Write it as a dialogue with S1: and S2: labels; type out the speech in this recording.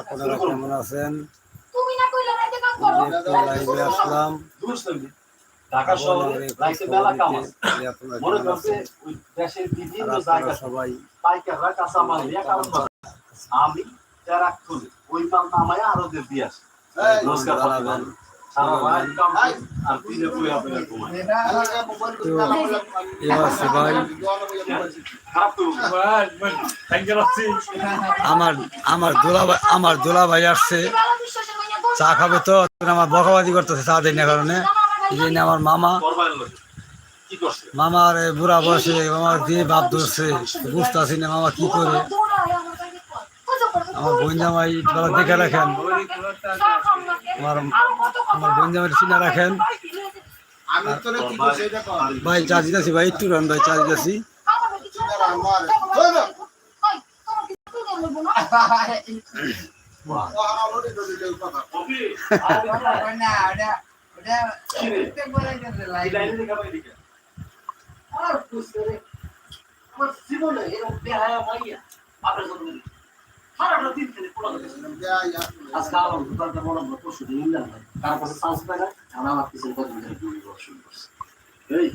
S1: আপনারা কেমন আছেন?
S2: তুমি না কইলে রাইতে কাম করো।
S1: আমি লাইভে আসলাম।
S3: ঢাকা শহরে
S1: খবর
S3: মেলা কাম আছে। মনে করছে ওই দেশের বিভিন্ন জায়গা
S1: সবাই
S3: পাইকাররা কাঁচামাল নিয়ে কারণ আমি ট্রাক তুলি ওই মাল নামায় আরও দিয়ে দিয়ে আসি। নমস্কার
S1: আমার আমার দোলা ভাই আমার দোলা ভাই আসছে। চা খাবে তো আমার বকাবাদি করতেছে চা দেয় না কারণে। এই আমার মামা, মামার বুড়া বয়সে আমার দিয়ে বাপ ধরছে বুঝতেছি না মামা কি করে। আমার বোন জামাই একটু দেখে রাখেন। আমার আমার বোন জামাই চিনা রাখেন।
S4: তোরে
S1: ভাই চা দিতেছি ভাই একটু রান ভাই চা দিতেছি
S4: ও আমার ওরে দলে দলে কথা
S3: কবি
S5: না ওটা ওটা উঠতে বলে গেছে
S3: আমার জীবনে এরকম বেহায়া মাইয়া আপনার সারাটা দিন খেলে
S4: ইয়া
S3: আজকে আমার দোকানটা বড় বড় নিলাম ভাই তার কাছে চান্স পাই না আমার পিছনে কত করছে এই